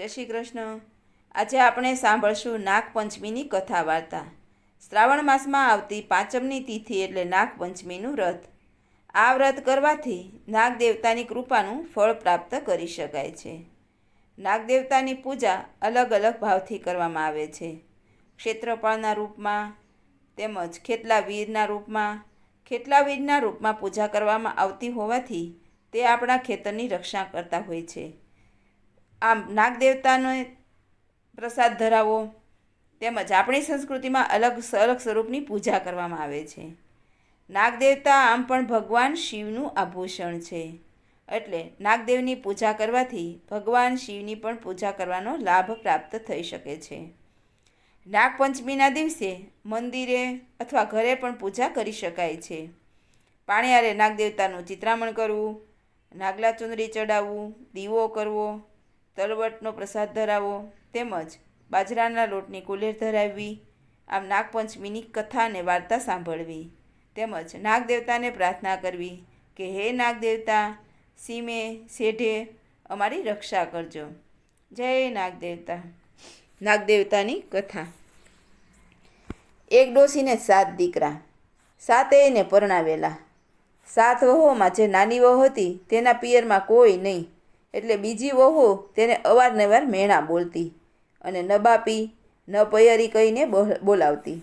જય શ્રી કૃષ્ણ. આજે આપણે સાંભળશું નાગપંચમીની કથા વાર્તા શ્રાવણ માસમાં આવતી પાંચમની તિથિ એટલે નાગપંચમીનું વ્રત. આ વ્રત કરવાથી નાગદેવતાની કૃપાનું ફળ પ્રાપ્ત કરી શકાય છે. નાગદેવતાની પૂજા અલગ અલગ ભાવથી કરવામાં આવે છે. ક્ષેત્રપાળના રૂપમાં તેમજ ખેતલા વીરના રૂપમાં ખેતલા વીરના રૂપમાં પૂજા કરવામાં આવતી હોવાથી તે આપણા ખેતરની રક્ષા કરતા હોય છે. આમ નાગદેવતાને પ્રસાદ ધરાવો, તેમજ આપણી સંસ્કૃતિમાં અલગ અલગ સ્વરૂપની પૂજા કરવામાં આવે છે. નાગદેવતા આમ પણ ભગવાન શિવનું આભૂષણ છે. એટલે નાગદેવની પૂજા કરવાથી ભગવાન શિવની પણ પૂજા કરવાનો લાભ પ્રાપ્ત થઈ શકે છે. નાગપંચમીના દિવસે મંદિરે અથવા ઘરે પણ પૂજા કરી શકાય છે. પાણીયારે નાગદેવતાનું ચિત્રામણ કરવું, નાગલા ચુંદડી ચડાવવું, દીવો કરવો તલવટનો પ્રસાદ ધરાવો તેમજ બાજરાના લોટની કુલેર ધરાવવી, આમ નાગપંચમીની કથા અને વાર્તા સાંભળવી, તેમજ નાગદેવતાને પ્રાર્થના કરવી કે હે નાગદેવતા, સીમે, શેઢે, અમારી રક્ષા કરજો. જય નાગદેવતા. નાગદેવતાની કથા. એક ડોસીને સાત દીકરા, સાતે એને પરણાવેલા. સાત વહોમાં જે નાની વહુ હતી તેના પિયરમાં કોઈ નહીં. એટલે બીજી વહુ તેને અવારનવાર મેણા બોલતી અને ન બાપી, ન પયરી કહીને બોલાવતી.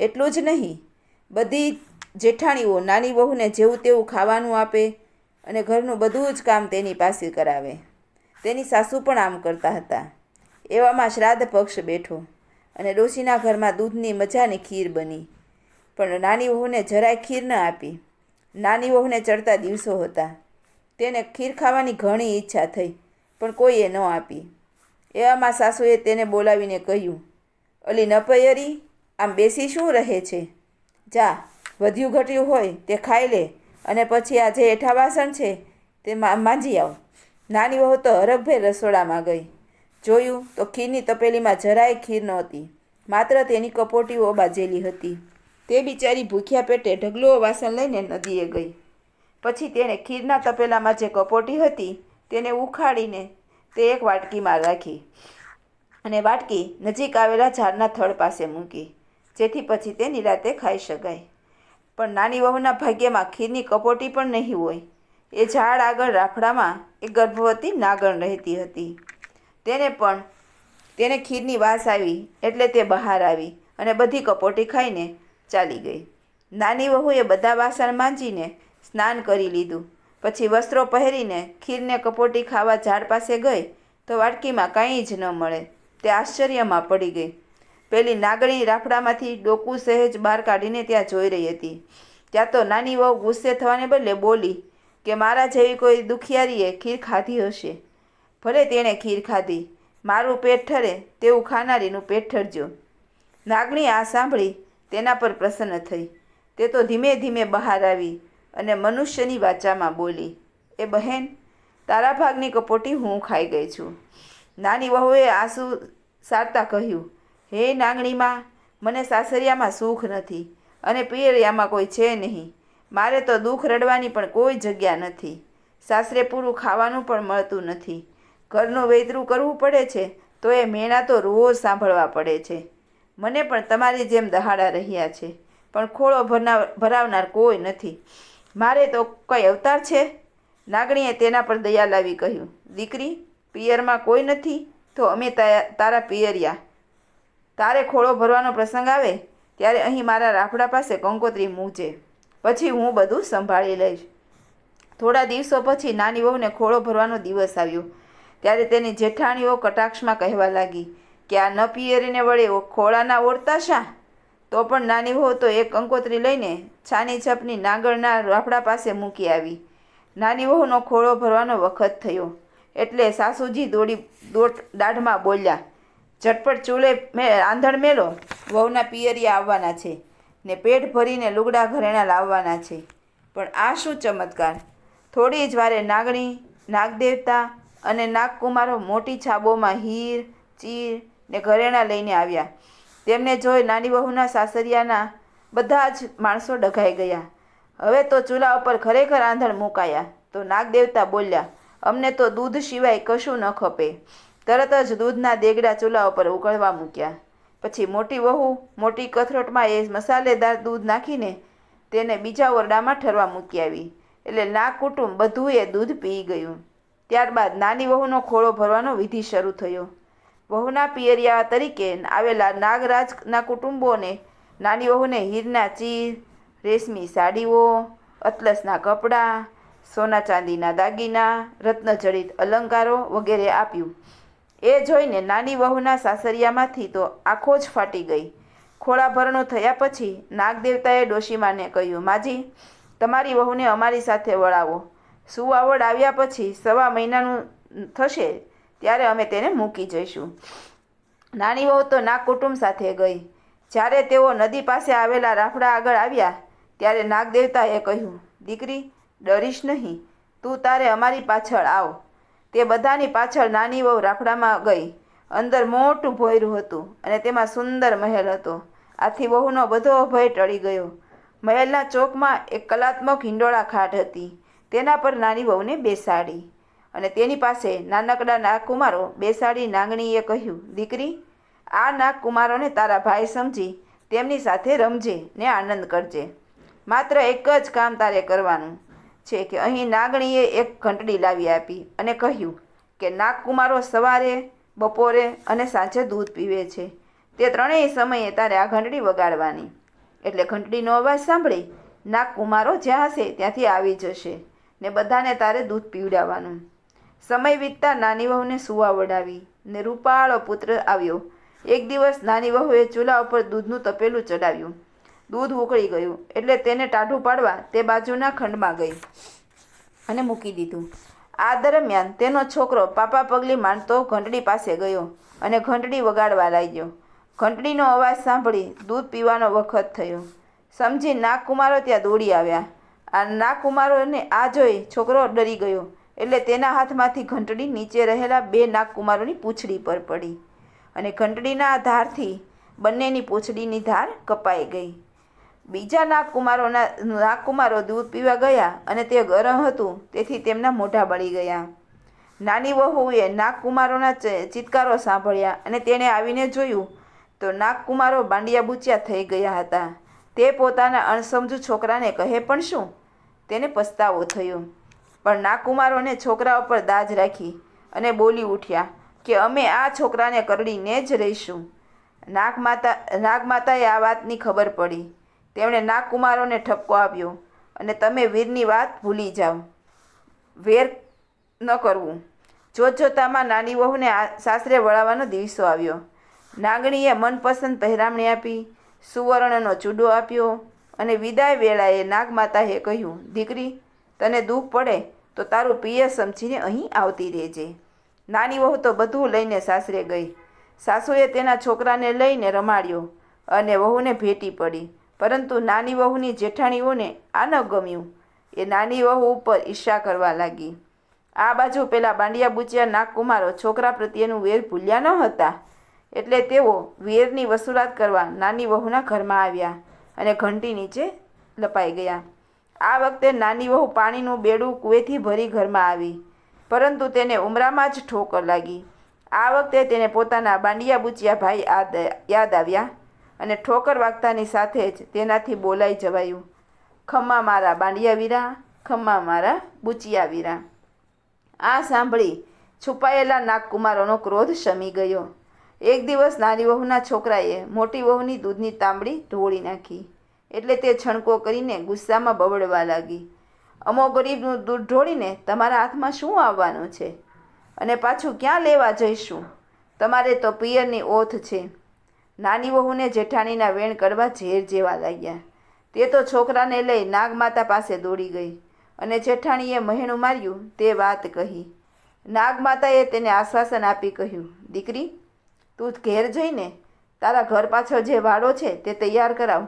એટલું જ નહીં, બધી જેઠાણીઓ નાની વહુને જેવું તેવું ખાવાનું આપે અને ઘરનું બધું જ કામ તેની પાસે કરાવે. તેની સાસુ પણ આમ કરતા હતા. એવામાં શ્રાદ્ધ પક્ષ બેઠો અને ડોશીના ઘરમાં દૂધની મજાની ખીર બની. પણ નાની વહુને જરાય ખીર ન આપી. નાની વહુને ચડતા દિવસો હતા. તેને ખીર ખાવાની ઘણી ઈચ્છા થઈ, પણ કોઈએ ન આપી. એવામાં સાસુએ તેને બોલાવીને કહ્યું, અલી નપયરી આમ બેસી શું રહે છે? જા, વધ્યું ઘટ્યું હોય તે ખાઈ લે અને પછી આ જે એઠા વાસણ છે તે માંજી આવ. નાની વહુ તો હરખભેર રસોડામાં ગઈ. જોયું તો ખીરની તપેલીમાં જરાય ખીર નહોતી, માત્ર તેની કપોટીઓ બાજેલી હતી. તે બિચારી ભૂખ્યા પેટે ઢગલો વાસણ લઈને નદીએ ગઈ. પછી તેણે ખીરના તપેલામાં જે કપોટી હતી તેને ઉખાડીને તે એક વાટકીમાં રાખી અને વાટકી નજીક આવેલા ઝાડના થડ પાસે મૂકી, જેથી પછી તે નિરાતે ખાઈ શકાય. પણ નાની વહુના ભાગ્યમાં ખીરની કપોટી પણ નહીં હોય. એ ઝાડ આગળ રાફડામાં એક ગર્ભવતી નાગણ રહેતી હતી. તેને પણ, તેને ખીરની વાસ આવી એટલે તે બહાર આવી અને બધી કપોટી ખાઈને ચાલી ગઈ. નાની વહુએ બધા વાસણ માંજીને સ્નાન કરી લીધું. પછી વસ્ત્રો પહેરીને ખીરને કપોટી ખાવા ઝાડ પાસે ગઈ તો વાટકીમાં કંઈ જ ન મળે. તે આશ્ચર્યમાં પડી ગઈ. પેલી નાગણી રાફડામાંથી ડોકું સહેજ બહાર કાઢીને ત્યાં જોઈ રહી હતી. ત્યાં તો નાની વહુ ગુસ્સે થવાને બદલે બોલી કે મારા જેવી કોઈ દુખિયારીએ ખીર ખાધી હશે. ભલે તેણે ખીર ખાધી, મારું પેટ ઠરે તેવું ખાનારીનું પેટ ઠરજો. નાગણી આ સાંભળી તેના પર પ્રસન્ન થઈ. તે તો ધીમે ધીમે બહાર આવી. અને મનુષ્યની વાચામાં બોલી, એ બહેન, તારા ભાગની કપોટી હું ખાઈ ગઈ છું. નાની વહુએ આંસુ સારતા કહ્યું, હે નાગણીમાં, મને સાસરિયામાં સુખ નથી અને પિયરિયામાં કોઈ છે નહીં. મારે તો દુઃખ રડવાની પણ કોઈ જગ્યા નથી. સાસરે પૂરું ખાવાનું પણ મળતું નથી. ઘરનું વૈતરું કરવું પડે છે, તો એ મેણા તો રોજ સાંભળવા પડે છે. મને પણ તમારી જેમ દહાડા રહ્યા છે, પણ ખોળો ભરનાર ભરાવનાર કોઈ નથી. મારે તો કોઈ અવતાર છે? નાગણીએ તેના પર દયા લાવી કહ્યું, દીકરી, પિયરમાં કોઈ નથી, તો અમે તારા પિયરિયા. તારે ખોળો ભરવાનો પ્રસંગ આવે, ત્યારે અહીં મારા રાફડા પાસે કંકોત્રી મૂજે. પછી હું બધું સંભાળી લઈશ. થોડા દિવસો પછી નાની વહુને ખોળો ભરવાનો દિવસ આવ્યો. ત્યારે તેની જેઠાણીઓ કટાક્ષમાં કહેવા લાગી કે, આ ન પિયરીને વળે ખોળાના ઓળતા શા? તો પણ નાની વહુ તો એક કંકોત્રી લઈને છાની છપની નાગરના રાફડા પાસે મૂકી આવી. નાની વહુનો ખોળો ભરવાનો વખત થયો. એટલે સાસુજી દોડી દોટ દાઢમાં બોલ્યા, ઝટપટ ચૂલે મે, આંધણ મેલો, વહુના પિયરિયા આવવાના છે ને પેટ ભરીને લુગડા ઘરેણા લાવવાના છે. પણ આ શું ચમત્કાર? થોડી જ વારે નાગણી, નાગદેવતા અને નાગકુમારો મોટી છાબોમાં હીર, ચીર ને ઘરેણા લઈને આવ્યા. તેમને જોઈ નાની વહુના સાસરિયાના બધા જ માણસો ડઘાઈ ગયા. હવે તો ચૂલા ઉપર ખરેખર આંધણ મુકાયા. તો નાગદેવતા બોલ્યા, અમને તો દૂધ સિવાય કશું ન ખપે. તરત જ દૂધના દેગડા ચૂલા ઉપર ઉકળવા મૂક્યા. પછી મોટી વહુ મોટી કથરોટમાં એ મસાલેદાર દૂધ નાખીને તેને બીજા ઓરડામાં ઠરવા મૂકી આવી. એટલે નાગ કુટુંબ બધું એ દૂધ પી ગયું. ત્યારબાદ નાની વહુનો ખોળો ભરવાનો વિધિ શરૂ થયો. વહુના પિયરિયા તરીકે આવેલા નાગરાજના કુટુંબોને નાની વહુને હીરના ચીર, રેશમી સાડીઓ, અતલસના કપડાં, સોના ચાંદીના દાગીના, રત્નજડિત અલંકારો વગેરે આપ્યું. એ જોઈને નાની વહુના સાસરિયામાંથી તો આંખો જ ફાટી ગઈ. ખોળાભરણો થયા પછી નાગદેવતાએ ડોશીમાને કહ્યું, માજી, તમારી વહુને અમારી સાથે વળાવો. સુવાવડ આવ્યા પછી સવા મહિનાનું થશે ત્યારે અમે તેને મૂકી જઈશું. નાની વહુ તો નાગ કુટુંબ સાથે ગઈ. જ્યારે તેઓ નદી પાસે આવેલા રાફડા આગળ આવ્યા, ત્યારે નાગદેવતાએ કહ્યું, દીકરી, ડરીશ નહીં. તું તારે અમારી પાછળ આવ. તે બધાની પાછળ નાની વહુ રાફડામાં ગઈ. અંદર મોટું ભોયરું હતું અને તેમાં સુંદર મહેલ હતો. આથી વહુનો બધો ભય ટળી ગયો. મહેલના ચોકમાં એક કલાત્મક હિંડોળા ખાટ હતી. તેના પર નાની વહુને બેસાડી. અને તેની પાસે નાનકડા નાગકુમારો બેસાડી નાગણીએ કહ્યું, દીકરી, આ નાગકુમારોને તારા ભાઈ સમજી, તેમની સાથે રમજે ને આનંદ કરજે. માત્ર એક જ કામ તારે કરવાનું છે કે અહીં નાગણીએ એક ઘંટડી લાવી આપી અને કહ્યું કે નાગકુમારો સવારે, બપોરે અને સાંજે દૂધ પીવે છે. તે ત્રણેય સમયે તારે આ ઘંટડી વગાડવાની. એટલે ઘંટડીનો અવાજ સાંભળી નાગકુમારો જ્યાં હશે ત્યાંથી આવી જશે ને બધાને તારે દૂધ પીવડાવવાનું. સમય વીતતા નાની વહુને સુવા વડાવી ને રૂપાળો પુત્ર આવ્યો. એક દિવસ નાની વહુએ ચૂલા ઉપર દૂધનું તપેલું ચડાવ્યું દૂધ ઉકળી ગયું એટલે તેને ટાઢું પાડવા તે બાજુના ખંડમાં ગઈ અને મૂકી દીધું. આ દરમિયાન તેનો છોકરો પાપા પગલી માંડતો ઘંટડી પાસે ગયો અને ઘંટડી વગાડવા લાગ્યો. ઘંટડીનો અવાજ સાંભળી દૂધ પીવાનો વખત થયો. સમજી નાગકુમારો ત્યાં દોડી આવ્યા. આ નાગકુમારોને આ જોઈ છોકરો ડરી ગયો. એટલે તેના હાથમાંથી ઘંટડી નીચે રહેલા બે નાગકુમારોની પૂંછડી પર પડી અને ઘંટડીના ધારથી બંનેની પૂંછડીની ધાર કપાઈ ગઈ. બીજા નાગકુમારોના, નાગકુમારો દૂધ પીવા ગયા અને તે ગરમ હતું, તેથી તેમના મોઢા બળી ગયા. નાની વહુએ નાગકુમારોના ચિત્કારો સાંભળ્યા અને તેણે આવીને જોયું તો નાગકુમારો બાંડિયા બૂચ્યા થઈ ગયા હતા. તે પોતાના અણસમજુ છોકરાને કહે પણ શું? તેને પસ્તાવો થયો. પણ નાગકુમારોને છોકરાઓ પર દાજ રાખી અને બોલી ઉઠ્યા કે અમે આ છોકરાને કરડીને જ રહીશું. નાગમાતા, નાગમાતાએ આ વાતની ખબર પડી. તેમણે નાગકુમારોને ઠપકો આપ્યો અને તમે વીરની વાત ભૂલી જાઓ. વેર ન કરવું. જોતજોતામાં નાની વહુને સાસરે વળાવવાનો દિવસો આવ્યો. નાગણીએ મનપસંદ પહેરામણી આપી, સુવર્ણનો ચૂડો આપ્યો અને વિદાય વેળાએ નાગમાતાએ કહ્યું, દીકરી તને દુઃખ પડે તો તારું પિયર સમજીને અહીં આવતી રહેજે. નાની વહુ તો બધું લઈને સાસરે ગઈ. સાસુએ તેના છોકરાને લઈને રમાડ્યો અને વહુને ભેટી પડી. પરંતુ નાની વહુની જેઠાણીઓને આ ન ગમ્યું. એ નાની વહુ ઉપર ઈર્ષા કરવા લાગી. આ બાજુ પેલા બાંડિયા બુચિયા નાગકુમારો છોકરા પ્રત્યેનું વેર ભૂલ્યા ન હતા. એટલે તેઓ વેરની વસૂલાત કરવા નાની વહુના ઘરમાં આવ્યા અને ઘંટી નીચે લપાઈ ગયા. આ વખતે નાની વહુ પાણીનું બેડું કુવેથી ભરી ઘરમાં આવી, પરંતુ તેને ઉમરામાં જ ઠોકર લાગી. આ વખતે તેને પોતાના બાંડિયા બુચિયા ભાઈ યાદ આવ્યા અને ઠોકર વાગતાની સાથે જ તેનાથી બોલાઈ જવાયું. ખમ્મા મારા બાંડિયા વીરા, ખમ્મા મારા બુચિયા વીરા. આ સાંભળી છુપાયેલા નાગકુમારોનો ક્રોધ શમી ગયો. એક દિવસ નાની વહુના છોકરાએ મોટી વહુની દૂધની તાંબડી ઢોળી નાખી. એટલે તે છણકો કરીને ગુસ્સામાં બબડવા લાગી. અમો ગરીબનું દૂધ ઢોળીને તમારા હાથમાં શું આવવાનું છે? અને પાછું ક્યાં લેવા જઈશું? તમારે તો પિયરની ઓથ છે. નાની વહુને જેઠાણીના વેણ કરવા ઝેર જેવા લાગ્યા. તે તો છોકરાને લઈ નાગમાતા પાસે દોડી ગઈ અને જેઠાણીએ મહેણું માર્યું તે વાત કહી. નાગમાતાએ તેને આશ્વાસન આપી કહ્યું, દીકરી, તું ઘેર જઈને તારા ઘર પાછળ જે વાડો છે તે તૈયાર કરાવ.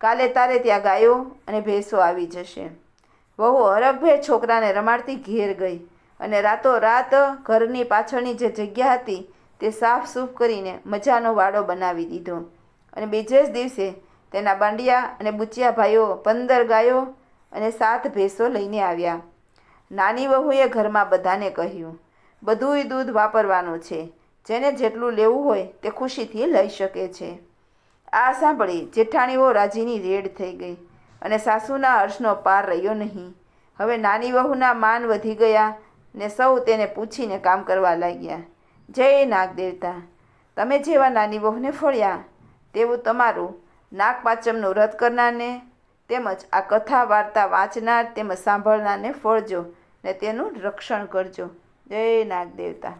કાલે તારે ત્યાં ગાયો અને ભેંસો આવી જશે. વહુ હરખભેર છોકરાને રમાડતી ઘેર ગઈ અને રાતો રાત ઘરની પાછળની જે જગ્યા હતી તે સાફ સૂફ કરીને મજાનો વાડો બનાવી દીધો. અને બીજે જ દિવસે તેના બાંડિયા અને બુચિયા ભાઈઓ પંદર ગાયો અને સાત ભેંસો લઈને આવ્યા. નાની વહુએ ઘરમાં બધાને કહ્યું, બધુંય દૂધ વાપરવાનું છે. જેને જેટલું લેવું હોય તે ખુશીથી લઈ શકે છે. આ સાંભળી જેઠાણીઓ રાજીની રેડ થઈ ગઈ અને સાસુના હર્ષનો પાર રહ્યો નહીં. હવે નાની વહુના માન વધી ગયા ને સૌ તેને પૂછીને કામ કરવા લાગ્યા. જય નાગદેવતા તમે જેવા નાની વહુને ફળ્યા તેવું તમારું નાગપાચમનું વ્રત કરનારને તેમજ આ કથા વાર્તા વાંચનાર તેમજ સાંભળનારને ફળજો ને તેનું રક્ષણ કરજો. જય નાગ દેવતા.